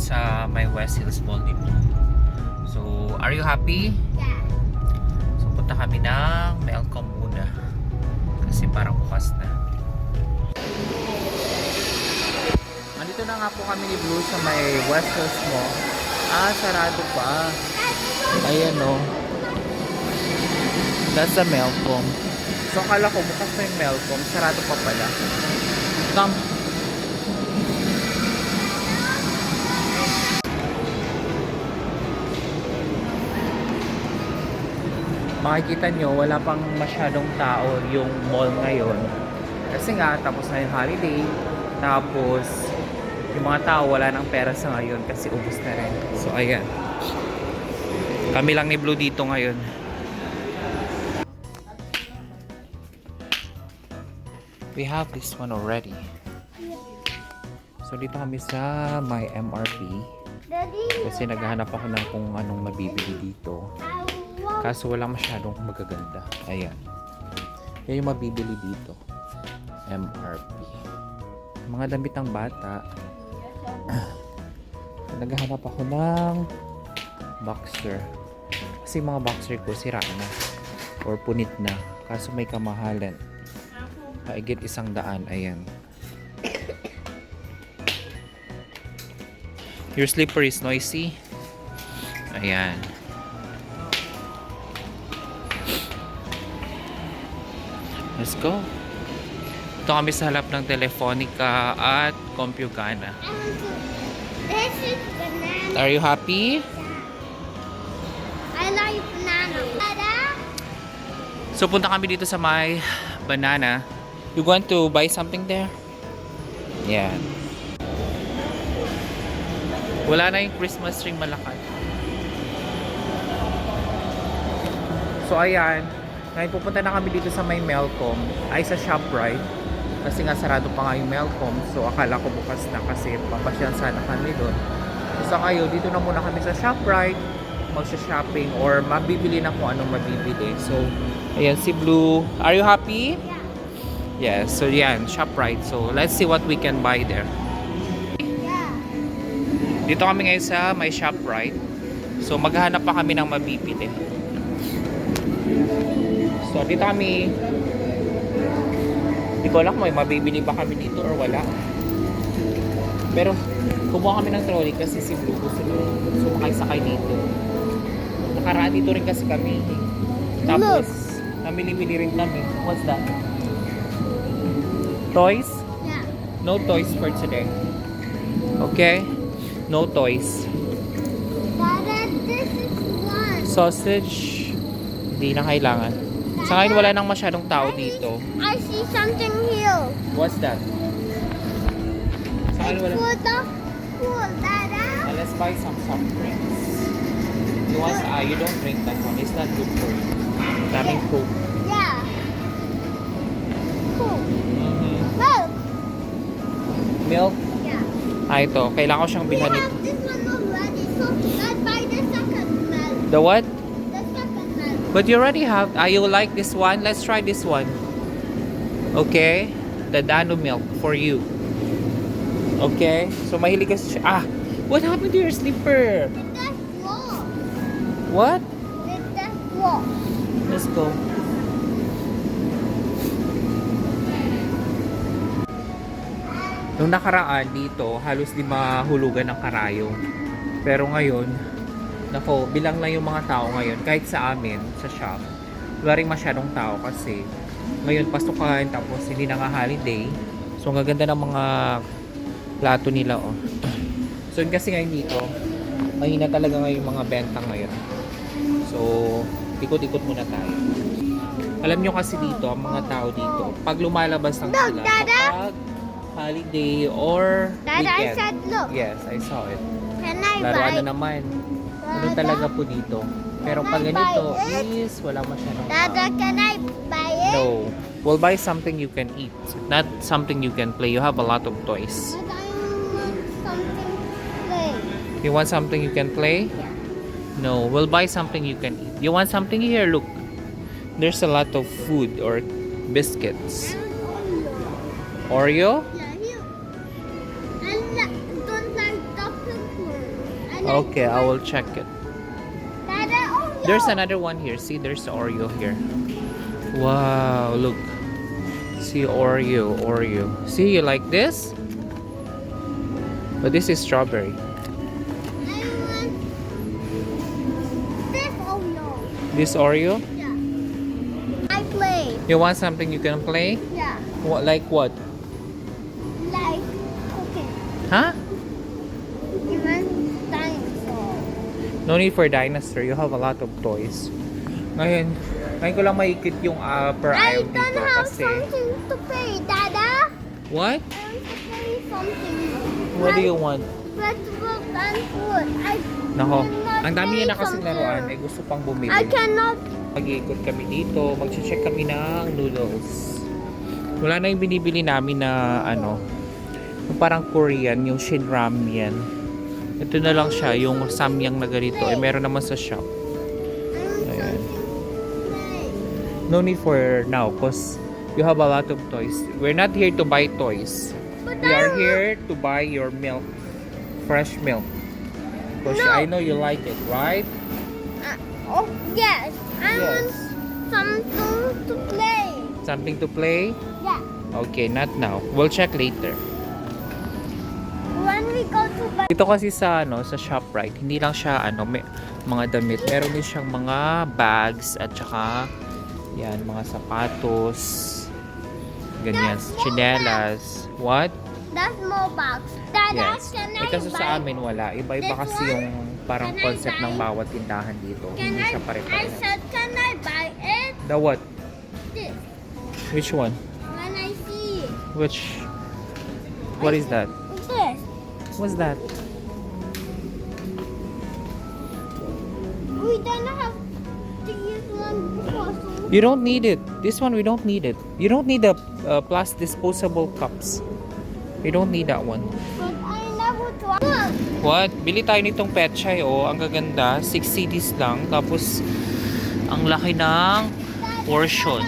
sa may West Hills Mall dito. So, are you happy? Yeah. So, punta kami ng Melcom muna. Kasi parang bukas na. Andito na nga po kami ni Blue sa may West Hills Mall. Ah, sarado pa. Ayan o. That's the Melcom. So, akala ko bukas na yung Melcom. Sarado pa pala. Come. Makikita nyo, wala pang masyadong tao yung mall ngayon. Kasi nga, tapos na yung holiday. Tapos, yung mga tao wala nang pera sa ngayon kasi ubos na rin. So, ayan. Kami lang ni Blue dito ngayon. We have this one already. So, dito kami sa my MRP. Kasi naghahanap ako ng kung anong mabibili dito. Kaso wala masyadong magaganda. Ayan. Yan yung mabibili dito. MRP. Mga damit ng bata. Naghahanap ako ng boxer. Kasi mga boxer ko sira na. Or punit na. Kaso may kamahalan. Paigit isang daan. Ayan. Your slipper is noisy. Ayan. Let's go. Ito kami sa halap ng Telefonica at Compugana. This is banana. Are you happy? I like banana. So punta kami dito sa may banana. You want to buy something there? Yan. Wala na yung Christmas tree malakad. So ayan, ngayon pupunta na kami dito sa may Melcom, ay sa ShopRite. Kasi nga sarado pa nga yung Melcom, so akala ko bukas na kasi papasyan sana kami doon. So sa ngayon, dito na muna kami sa ShopRite, magsha-shopping or mabibili na kung anong mabibili. So, ayan si Blue. Are you happy? yeah. Yes, so yan, ShopRite. So, let's see what we can buy there. Yeah. Dito kami ngayon sa may ShopRite. So, maghahanap pa kami ng mabibili. So, dito kami Hindi ko alam kung may mabibili ba kami dito or wala. Pero, kumuha kami ng trolley kasi si Blue gusto nyo sumakay-sakay dito. Nakaraan dito rin kasi kami. Tapos, namili-mili rin kami. What's that? Toys? Yeah. No toys for today. Okay? No toys. Dada, this is one. Sausage, hindi na kailangan. Sa ngayon, wala nang masyadong tao dito. I see something here. What's that? Sa It's wala. pool, Dada. Uh, let's buy some soft drinks. You want, ah, you don't drink that one. It's not good for you. Daming coke. Yeah. Cool. Mhm. Milk. Milk. Yeah. Ah, ito. Kailangan ko siyang We bilhan have this one already, so let's buy the second milk. The what? But you already have. Ah, you like this one? Let's try this one. Okay? The Dano milk for you. Okay? So, mahilig ka siya. Ah! What happened to your slipper? What? Let's go. Nung nakaraan dito, halos di mahulugan ng karayong. Pero ngayon, nako, bilang lang yung mga tao ngayon, kahit sa amin, sa shop, wala rin masyadong tao kasi ngayon pasukan, tapos hindi na nga holiday. So, ang gaganda ng mga plato nila, oh. So, yun kasi ngayon dito, mahina talaga ngayon yung mga benta ngayon. So, ikot-ikot muna tayo. Alam nyo kasi dito, ang mga tao dito, pag lumalabas Look, sila, kapag holiday or Dada, I weekend. said look. Yes, I saw it. Can I Laruan buy? na naman. Ano talaga po dito. Pero pag ganito is wala masyadong Dada, can I buy it? No. We'll buy something you can eat. Not something you can play. You have a lot of toys. But I want something to play. You want something you can play? Yeah. No. We'll buy something you can eat. You want something here? Look. There's a lot of food or biscuits. Oreo? Yeah, Okay, I will check it. There's another one here. See, there's Oreo here. Wow, look. See Oreo, Oreo. See, you like this? But this is strawberry. This Oreo. This Oreo? Yeah. I play. You want something you can play? Yeah. What, like what? Like cooking. Huh? No need for dinosaur. You have a lot of toys. Ngayon, ngayon ko lang maikit yung uh, per I aisle don't dito have kasi... something to play, Dada. What? I want to play something. What do you want? Vegetable and food. I Nako, ang dami na kasi laruan. Eh, gusto pang bumili. I cannot. Mag-iikot kami dito. Mag-check kami ng noodles. Wala na yung binibili namin na ano, yung parang Korean, yung Shin Ramyun. Ito na lang siya, yung samyang na ganito. Eh, meron naman sa shop. Ayan. No need for now because you have a lot of toys. We're not here to buy toys. But We are here to buy your milk. Fresh milk. Because No. I know you like it, right? Uh, oh yes. I Yes. want something to play. Something to play? Yeah. Okay, not now. We'll check later. Dito kasi sa ano, sa ShopRite, hindi lang siya ano, may, mga damit. Meron din siyang mga bags at saka yan, mga sapatos. Ganyan, That's chinelas. What? That's more box. Dada, Yes. can I Eh buy? sa amin wala. Iba-iba kasi one? yung parang Can I concept ng bawat tindahan dito. Can Hindi I? siya I pare-parehas. said, can I buy it? The what? This. Which one? When I see it. Which? What is that? What's that? We don't have to use one because You don't need it. This one we don't need it. You don't need the uh, plus disposable cups. You don't need that one. but I never tried. What? Bili tayo nitong pet chai oh. Ang gaganda. 6 CDs lang. Tapos, ang laki ng portion.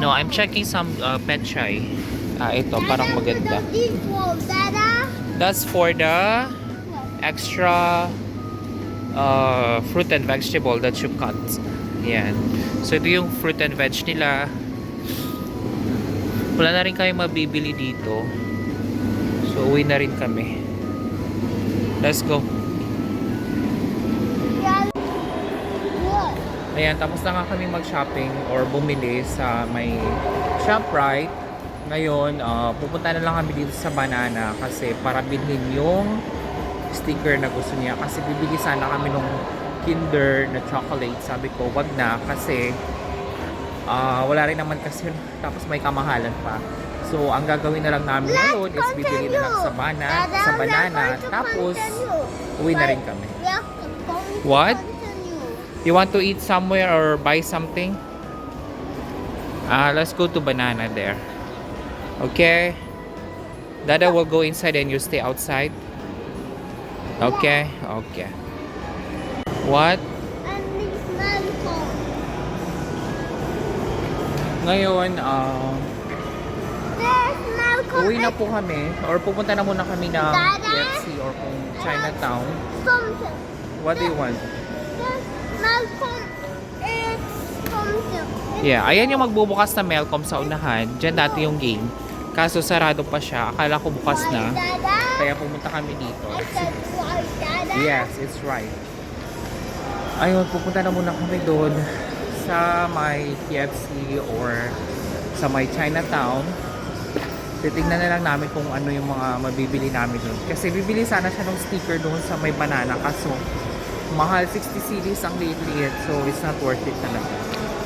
No, I'm checking some uh, pet chai. Ah, ito. Parang maganda. Dada. That's for the extra uh, fruit and vegetable that you cut. Yan. So, ito yung fruit and veg nila. Wala na rin kayo mabibili dito. So, uwi na rin kami. Let's go. Ayan, tapos na nga kami mag-shopping or bumili sa may ShopRite. Ngayon, ah, pupunta na lang kami dito sa Banana kasi para bilhin yung sticker na gusto niya. Kasi bibili sana kami nung Kinder na chocolate. Sabi ko, wag na kasi ah, wala rin naman kasi yun. Tapos may kamahalan pa. So, ang gagawin na lang namin Let's ngayon is bibili na lang sa, bana, Dada, sa banana. Tapos, uwi na rin kami. What? You want to eat somewhere or buy something? Ah, let's go to banana there. Okay. Dada will go inside and you stay outside. Okay. Okay. What? Ngayon, Malcolm. uwi na po kami or pupunta na muna kami ng? KFC or kung Chinatown. What do you want? Malcolm. Yeah, ayan yung magbubukas na Melcom sa unahan. Diyan dati yung game. Kaso sarado pa siya. Akala ko bukas na. Kaya pumunta kami dito. Yes, it's right. Ayun, pupunta na muna kami doon sa may KFC or sa may Chinatown. Titignan na lang namin kung ano yung mga mabibili namin doon. Kasi bibili sana siya ng sticker doon sa may banana. Kaso, mahal 60 CDs ang liit-liit. So, it's not worth it talaga.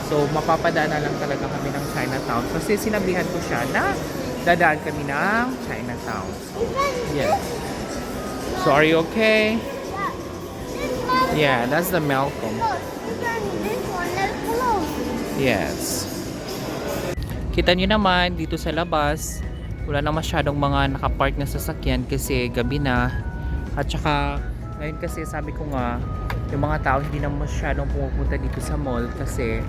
So, mapapadaan na lang talaga kami ng Chinatown. Kasi sinabihan ko siya na dadaan kami ng Chinatown. Even Yes. So, are you okay? Yeah, that's the Malcolm. Yes. Kita nyo naman dito sa labas, wala na masyadong mga nakapark na sasakyan kasi gabi na. At saka, ngayon kasi sabi ko nga, yung mga tao hindi na masyadong pumupunta dito sa mall kasi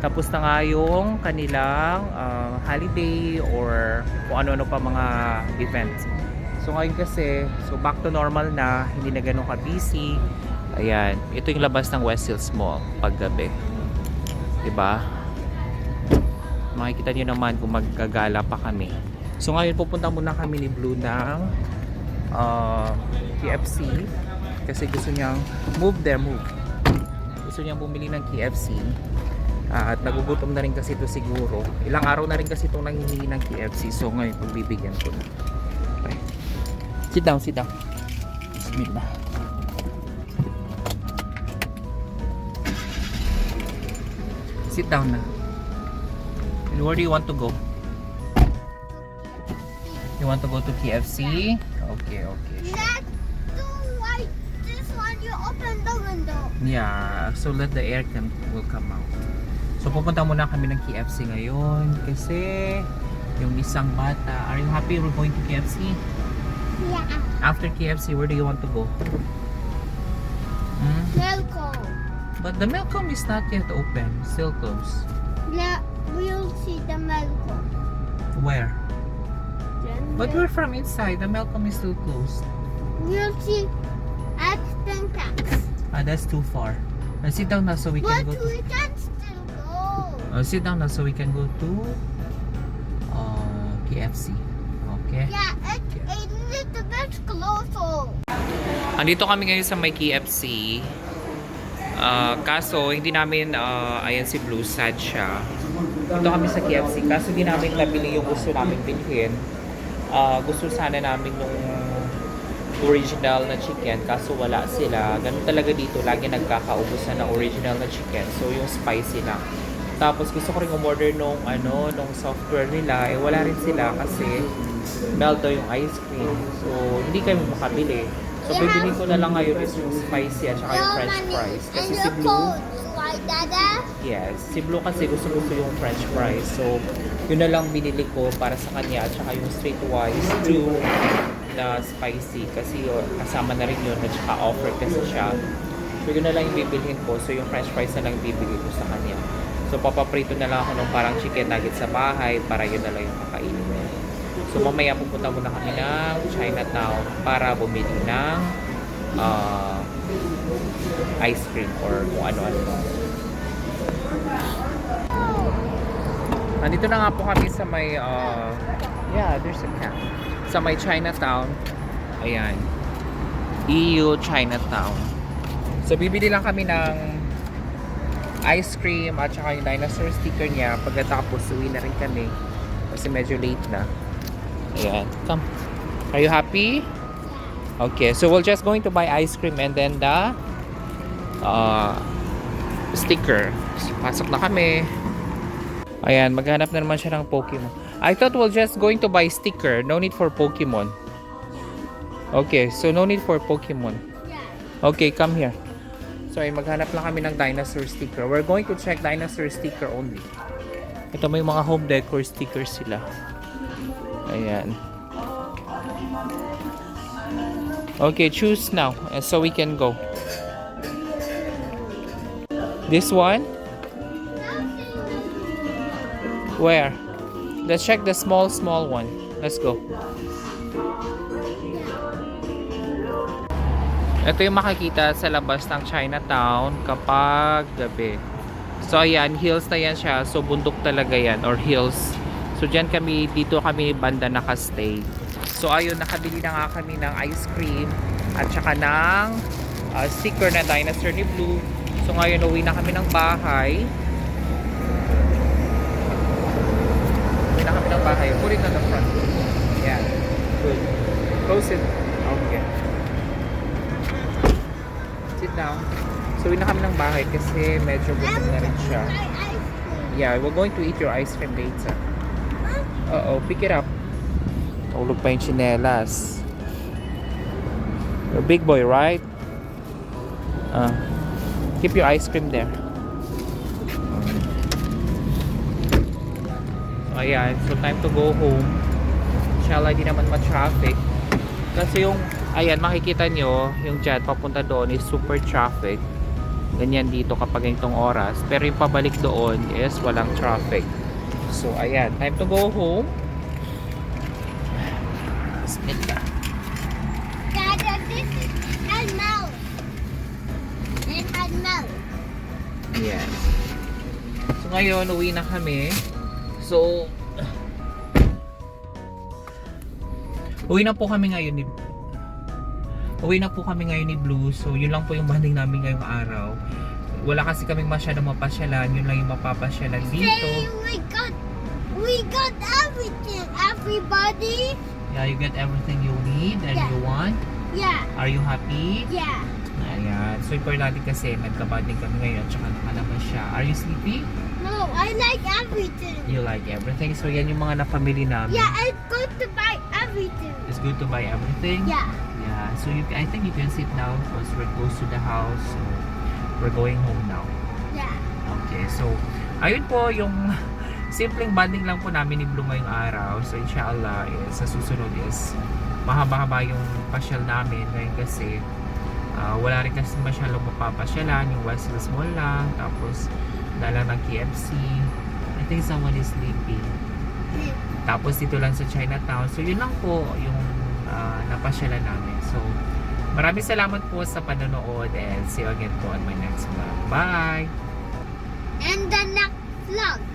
Tapos na nga yung kanilang ah, holiday or kung ano-ano pa mga events. So ngayon kasi, so back to normal na, hindi na ganun ka-busy. Ayan, ito yung labas ng West Hills Mall paggabi. 'Di ba? Makikita niyo naman kung maggagala pa kami. So ngayon pupunta muna kami ni Blue ng uh, KFC kasi gusto niyang move there, move. Gusto niyang bumili ng KFC. Ah, at nagugutom na rin kasi ito siguro. Ilang araw na rin kasi itong nanghihingi ng KFC. So ngayon pagbibigyan ko na. Okay. Sit down, sit down. Bismillah. Sit down na. And where do you want to go? You want to go to KFC? Okay, okay. Let's do like this one. You open the window. Yeah, so let the air can will come out. So pupunta muna kami ng KFC ngayon kasi yung isang bata. Are you happy we're going to KFC? Yeah. After KFC, where do you want to go? Hmm? Milko. But the Milcom is not yet open. Still closed. Yeah, we'll see the Milko. Where? Then But we're from inside. The Milcom is still closed. we'll see at Tax. Ah, that's too far. Uh, sit down na so we But can go to... we can. Uh, sit down na so we can go to uh, KFC. Okay? Yeah, it's a little bit closer. Andito kami ngayon sa may KFC. Ah, kaso, hindi namin, ah, ayan si Blue, sad siya. Dito kami sa KFC. Kaso, hindi namin nabili yung gusto namin bilhin. Ah, gusto sana namin nung original na chicken. Kaso, wala sila. Ganun talaga dito. Lagi nagkakaubusan ng original na chicken. So, yung spicy lang. Tapos, gusto ko rin umorder nung, ano, nung software nila. Eh, wala rin sila kasi melt daw yung ice cream. So, hindi kami makabili. So, bibili ko na lang ngayon is yung spicy at saka yung french fries. Kasi si Blue, yes, si Blue kasi gusto gusto yung french fries. So, yun na lang binili ko para sa kanya at saka yung streetwise two na spicy kasi yun, kasama na rin yun at saka offer kasi siya. So, yun na lang yung bibilhin ko. So, yung french fries na lang bibili ko sa kanya. So, papaprito na lang ako ng parang chicken nugget sa bahay para yun na lang yung kakainin ko. So, mamaya pupunta muna kami ng Chinatown para bumili ng ah, ice cream or kung ano-ano. Nandito na nga po kami sa may, uh, yeah, there's a cat. Sa may Chinatown. Ayan. EU Chinatown. So, bibili lang kami ng ice cream at saka yung dinosaur sticker niya. Pagkatapos, uwi na rin kami. Kasi medyo late na. Ayan. Come. Are you happy? Okay. So, we're just going to buy ice cream and then the uh, sticker. So, pasok na kami. Ayan, maghanap na naman siya ng Pokemon. I thought we're just going to buy sticker. No need for Pokemon. Okay, so no need for Pokemon. Okay, come here. So, ay maghanap lang kami ng dinosaur sticker. We're going to check dinosaur sticker only. Ito may mga home decor stickers sila. Ayan. Okay, choose now. And so we can go. This one? Where? Let's check the small, small one. Let's go. Ito yung makikita sa labas ng Chinatown kapag gabi. So ayan, hills na yan siya. So bundok talaga yan or hills. So dyan kami, dito kami banda nakastay. So ayun, nakabili na nga kami ng ice cream at saka ng uh, sticker na dinosaur ni Blue. So ngayon, uwi na kami ng bahay. Uwi na kami ng bahay. Put it on the front. Yeah. Good. Close it. Okay. Down. So, uwi na kami ng bahay kasi medyo gutom na rin siya. Yeah, we're going to eat your ice cream later. Uh-oh, pick it up. Tulog pa yung chinelas. You're a big boy, right? Uh, keep your ice cream there. So, ayan. So, time to go home. Inshallah, di naman ma-traffic. Kasi yung, ayan, makikita nyo, yung jet papunta doon is super traffic. Ganyan dito kapag ganitong oras. Pero yung pabalik doon is walang traffic. So, ayan. Time to go home. Ka. Dada, this is had milk. It had milk. Yes. So ngayon, uwi na kami. So, uwi na po kami ngayon ni Uwi na po kami ngayon ni Blue. So, yun lang po yung banding namin ngayong araw. Wala kasi kaming masyadong mapasyalan. Yun lang yung mapapasyalan dito. We got, we got everything. Everybody. Yeah, you get everything you need and Yeah. you want. Yeah, Are you happy? yeah. Ayan. So, importante kasi nagka-bonding kami ngayon. Tsaka nakalabas siya. Are you sleepy? No, I like everything. You like everything. So, yan yung mga na-family namin. Yeah, it's good to buy everything. It's good to buy everything. Yeah. So you, I think you can sit now because we're close to the house. So we're going home now. Yeah. Okay. So ayun po yung simpleng bonding lang po namin ni Blue ngayong araw. So inshallah is sa susunod is mahaba-haba yung pasyal namin ngayon kasi ah, wala rin kasi masyadong mapapasyalan yung West Hills Mall lang tapos dala ng KFC I think someone is sleeping tapos dito lang sa Chinatown. So yun lang po yung ah, napasyalan namin. So maraming salamat po sa panonood and see you again po on my next vlog. Bye! And the next vlog.